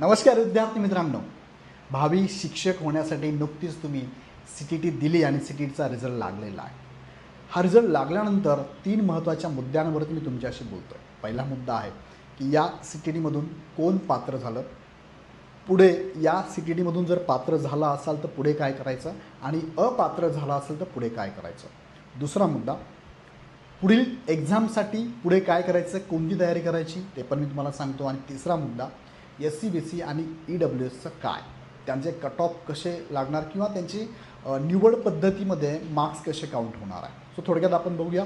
नमस्कार विद्यार्थी मित्रांनो. भावी शिक्षक होण्यासाठी नुकतीच तुम्ही सी टी टी दिली आणि सी टी टीचा रिझल्ट लागलेला आहे. हा रिझल्ट लागल्यानंतर तीन महत्त्वाच्या मुद्द्यांवरती मी तुमच्याशी बोलतो आहे पहिला मुद्दा आहे की या सी टी टीमधून कोण पात्र झालं? पुढे या सी टी टीमधून जर पात्र झाला असाल तर पुढे काय करायचं? आणि अपात्र झाला असेल तर पुढे काय करायचं? दुसरा मुद्दा पुढील एक्झामसाठी पुढे काय करायचं? कोणती तयारी करायची? ते पण मी तुम्हाला सांगतो. आणि तिसरा मुद्दा एस सी बी सी आणि ई डब्ल्यू एसचं काय? त्यांचे कट ऑफ कसे लागणार किंवा त्यांची निवड पद्धतीमध्ये मार्क्स कसे काउंट होणार आहे? सो थोडक्यात आपण बघूया.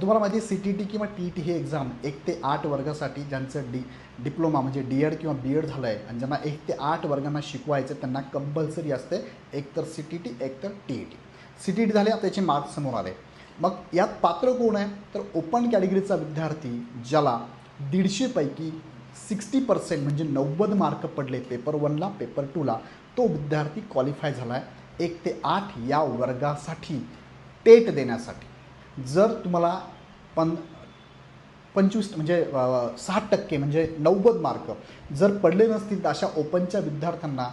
तुम्हाला माहिती आहे सी टी टी किंवा टी टी ही एक्झाम एक ते आठ वर्गासाठी ज्यांचं डी डिप्लोमा म्हणजे डी एड किंवा बी एड झालं आहे आणि ज्यांना एक ते आठ वर्गांना शिकवायचं त्यांना कंपल्सरी असते. एक तर सी टी टी एक तर T E T C T T झाले त्याचे मार्क्स समोर आले. मग यात पात्र कोण आहे? तर ओपन कॅटेगरीचा विद्यार्थी ज्याला दीडशेपैकी सिक्स्टी पर्सेंट म्हणजे नव्वद मार्क पडले पेपर वनला पेपर टूला. तो विद्यार्थी क्वालिफाय झाला आहे एक ते आठ या वर्गासाठी टेट देण्यासाठी. जर तुम्हाला पन पंचवीस म्हणजे साठ टक्के म्हणजे नव्वद मार्क जर पडले नसतील तर अशा ओपनच्या विद्यार्थ्यांना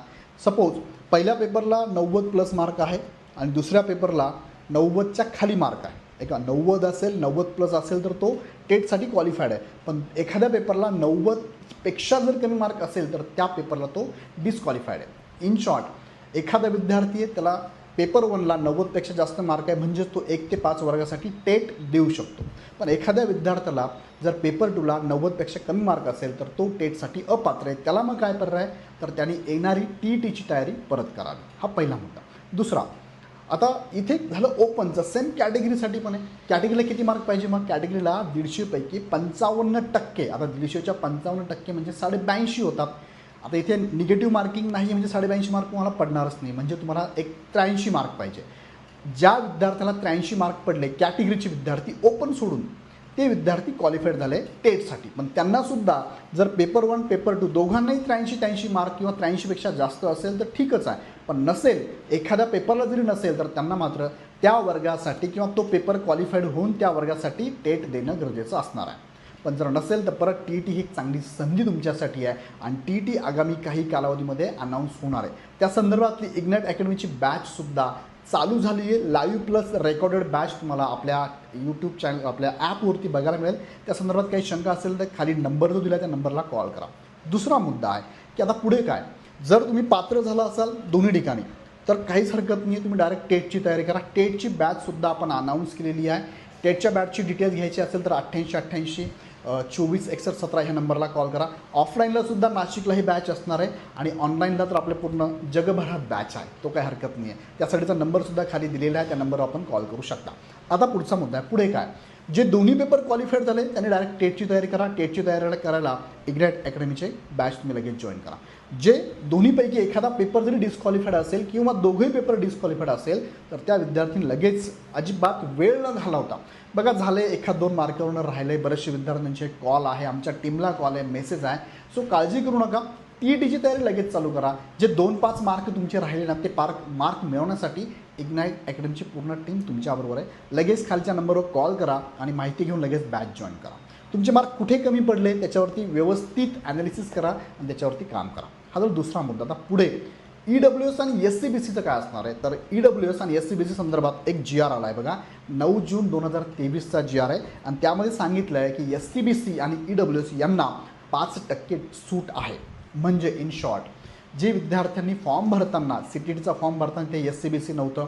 सपोज पहिल्या पेपरला नव्वद प्लस मार्क आहे आणि दुसऱ्या पेपरला नव्वदच्या खाली मार्क आहे. एका नव्वद असेल नव्वद प्लस असेल तर तो टेटसाठी क्वालिफाईड आहे. पण एखाद्या पेपरला नव्वदपेक्षा जर कमी मार्क असेल तर त्या पेपरला तो डिस्क्वालिफाईड आहे. इन शॉर्ट एखादा विद्यार्थी आहे त्याला पेपर वनला नव्वदपेक्षा जास्त मार्क आहे म्हणजेच तो एक ते पाच वर्गासाठी टेट देऊ शकतो. पण एखाद्या विद्यार्थ्याला जर पेपर टूला नव्वदपेक्षा कमी मार्क असेल तर तो टेटसाठी अपात्र आहे. त्याला मग काय पर्याय? आहे तर त्याने येणारी टी टीची तयारी परत करावी. हा पहिला मुद्दा. दुसरा आता इथे झालं ओपनचं सेम कॅटेगरीसाठी पण आहे. कॅटेगरीला किती मार्क पाहिजे? मग कॅटेगरीला दीडशेपैकी पंचावन्न टक्के. आता दीडशेच्या पंचावन्न टक्के म्हणजे साडे ब्याऐंशी होतात. आता इथे निगेटिव्ह मार्किंग नाही म्हणजे साडेब्याऐंशी मार्क तुम्हाला पडणारच नाही. म्हणजे तुम्हाला एक त्र्याऐंशी मार्क पाहिजे. ज्या विद्यार्थ्याला त्र्याऐंशी मार्क पडले कॅटेगरीचे विद्यार्थी ओपन सोडून ते विद्यार्थी क्वालिफाईड झाले टेटसाठी पण त्यांनासुद्धा जर पेपर वन पेपर टू दोघांनाही त्र्याऐंशी त्र्याऐंशी मार्क किंवा त्र्याऐंशीपेक्षा जास्त असेल तर ठीकच आहे. पण नसेल एखाद्या पेपरला जरी नसेल तर त्यांना मात्र त्या वर्गासाठी किंवा तो पेपर क्वालिफाईड होऊन त्या वर्गासाठी टेट देणं गरजेचं असणार आहे. पण जर नसेल तर परत टी टी ही एक चांगली संधी तुमच्यासाठी आहे आणि टी टी आगामी काही कालावधीमध्ये अनाऊन्स होणार आहे. त्या संदर्भातली इग्नेट अकॅडमीची बॅचसुद्धा चालू झाली आहे. लाईव्ह प्लस रेकॉर्डेड बॅच तुम्हाला आपल्या यूट्यूब चॅनल आपल्या ॲपवरती बघायला मिळेल. त्या संदर्भात काही शंका असेल तर खाली नंबर जो दिला त्या नंबरला कॉल करा. दुसरा मुद्दा आहे की आता पुढे काय? जर तुम्ही पात्र झाला असाल दोन्ही ठिकाणी तर काहीच हरकत नाही तुम्ही डायरेक्ट टेटची तयारी करा. टेटची बॅचसुद्धा आपण अनाऊन्स केलेली आहे. टेटच्या बॅचची डिटेल्स घ्यायची असेल तर अठ्ठ्याऐंशी अठ्ठ्याऐंशी चोवीस एकसष्ट सतरा ह्या नंबरला कॉल करा. ऑफलाईनला सुद्धा नाशिकला ही बॅच असणार आहे आणि ऑनलाईनला तर आपल्या पूर्ण जगभरात बॅच आहे. तो काही हरकत नाही आहे त्यासाठीचा नंबरसुद्धा खाली दिलेला आहे. त्या नंबरवर आपण कॉल करू शकता. आता पुढचा मुद्दा आहे. पुढे काय? जे दोन्ही पेपर क्वालिफाईड झाले त्यांनी डायरेक्ट टेटची तयारी करा. टेटची तयारी करायला इग्रॅट अकॅडमीचे बॅच तुम्ही लगेच जॉईन करा. जे दोन्हीपैकी एखादा पेपर जरी डिस्क्वालिफाईड असेल किंवा दोघंही पेपर डिस्क्वालिफाईड असेल तर त्या विद्यार्थ्यांनी लगेच अजिबात वेळ न घालवता बघा झाले एखाद दोन मार्कावरून राहिले बरेचसे विद्यार्थ्यांचे कॉल आहे आमच्या टीमला कॉल आहे मेसेज आहे. सो काळजी करू नका. टी ई टीची तयारी लगेच चालू करा. जे दोन पाच मार्क तुमचे राहिले ना ते पार्क मार्क मिळवण्यासाठी इग्नाईट अकॅडमीची पूर्ण टीम तुमच्याबरोबर आहे. लगेच खालच्या नंबरवर कॉल करा आणि माहिती घेऊन लगेच बॅच जॉईन करा. तुमचे मार्क कुठे कमी पडले त्याच्यावरती व्यवस्थित ॲनालिसिस करा आणि त्याच्यावरती काम करा. हा जर दुसरा मुद्दा. आता पुढे ई डब्ल्यू एस आणि एस सी बी सीचं काय असणार आहे? तर ई डब्ल्यू एस आणि एस सी बी सी संदर्भात एक जी आर आला आहे बघा. नऊ जून दोन हजार तेवीसचा जी आर आहे. आणि त्यामध्ये सांगितलं आहे की एस सी बी सी आणि ई डब्ल्यू एस यांना पाच टक्के सूट आहे. म्हणजे इन शॉर्ट जे विद्यार्थ्यांनी फॉर्म भरताना सी टी टीचा फॉर्म भरताना ते एस सी बी सी नव्हतं.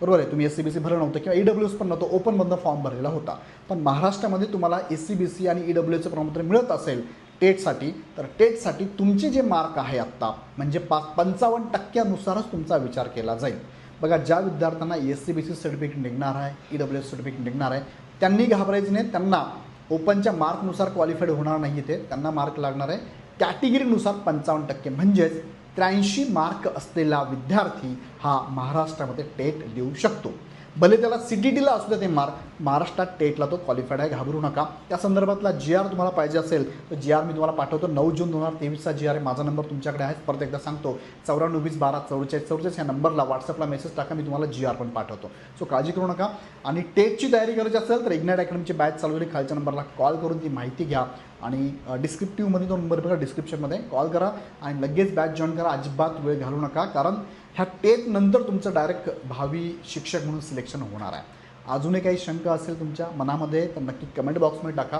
बरोबर आहे? तुम्ही एस सी बी सी भरलं नव्हतं किंवा ई डब्ल्यू एस पण नव्हतं. ओपनमधनं फॉर्म भरलेला होता. पण महाराष्ट्रामध्ये तुम्हाला एस सी बी सी आणि ई डब्ल्यू एचं प्रमाणपत्र मिळत असेल टेटसाठी तर टेटसाठी तुमचे जे मार्क आहे आत्ता म्हणजे पाच पंचावन्न टक्क्यानुसारच तुमचा विचार केला जाईल. बघा ज्या विद्यार्थ्यांना S C B C certificate निघणार आहे ई डब्ल्यू एस सर्टिफिकेट निघणार आहे त्यांनी घाबरायचं नाही. त्यांना ओपनच्या मार्कनुसार क्वालिफाईड होणार नाही ते. त्यांना मार्क लागणार आहे. कॅटेगरीनुसार पंचावन्न टक्के. म्हणजेच त्र्याऐंशी मार्क असलेला विद्यार्थी हा महाराष्ट्रामध्ये टेट देऊ शकतो. भले त्याला सी टी टीला असू द्या ते मार्क महाराष्ट्रात टेटला तो क्वालिफाईड आहे घाबरू नका. त्या संदर्भातला जी आर तुम्हाला पाहिजे असेल तर जी आर मी तुम्हाला पाठवतो. नऊ जून दोन हजार तेवीसचा जी आर आहे. माझा नंबर तुमच्याकडे आहे. परत एकदा सांगतो. चौऱ्याण्णव वीस बारा चौवेचाळीस चौवेचाळीस या नंबरला व्हॉट्सअपला मेसेज टाका. मी तुम्हाला जी आर पण पाठवतो. सो काळजी करू नका. आणि टेटची तयारी करायची असेल तर इग्नाईट अकॅडमीची बॅच चालू खालच्या नंबरला कॉल करून ती माहिती घ्या. आणि डिस्क्रिप्टिव्हमध्ये तो नंबर बघा. डिस्क्रिप्शनमध्ये कॉल करा. आणि लगेच बॅच जॉईन करा. अजिबात वेळ घालू नका. कारण ह्या टेट नंतर तुमचं डायरेक्ट भावी शिक्षक म्हणून सिलेक्शन होणार आहे. अजूनही काही शंका असेल तुमच्या मनामध्ये तर नक्की कमेंट बॉक्समध्ये टाका.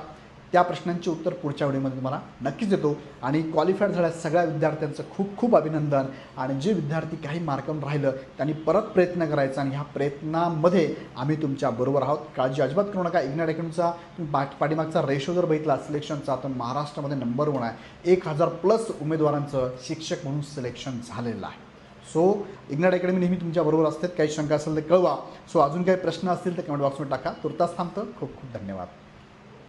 त्या प्रश्नांची उत्तर पुढच्या व्हिडिओमध्ये तुम्हाला नक्कीच देतो. आणि क्वालिफाईड झाल्या सगळ्या विद्यार्थ्यांचं खूप खूप अभिनंदन. आणि जे विद्यार्थी काही मार्कावरून राहिलं त्यांनी परत प्रयत्न करायचा आणि ह्या प्रयत्नामध्ये आम्ही तुमच्या बरोबर आहोत. काळजी अजिबात करू नका. इग्नॅट अकॅडमीचा तुम्ही पाठ पाठीमागचा रेशो जर बघितला सिलेक्शनचा तर महाराष्ट्रामध्ये नंबर वन आहे. एक हजार प्लस उमेदवारांचं शिक्षक म्हणून सिलेक्शन झालेलं आहे. सो इग्नाट अकॅडमी नेहमी तुमच्याबरोबर असतात. काही शंका असेल तर कळवा. सो अजून काही प्रश्न असतील तर कमेंट बॉक्समध्ये टाका. तुर्तास थांबतं. खूप खूप धन्यवाद.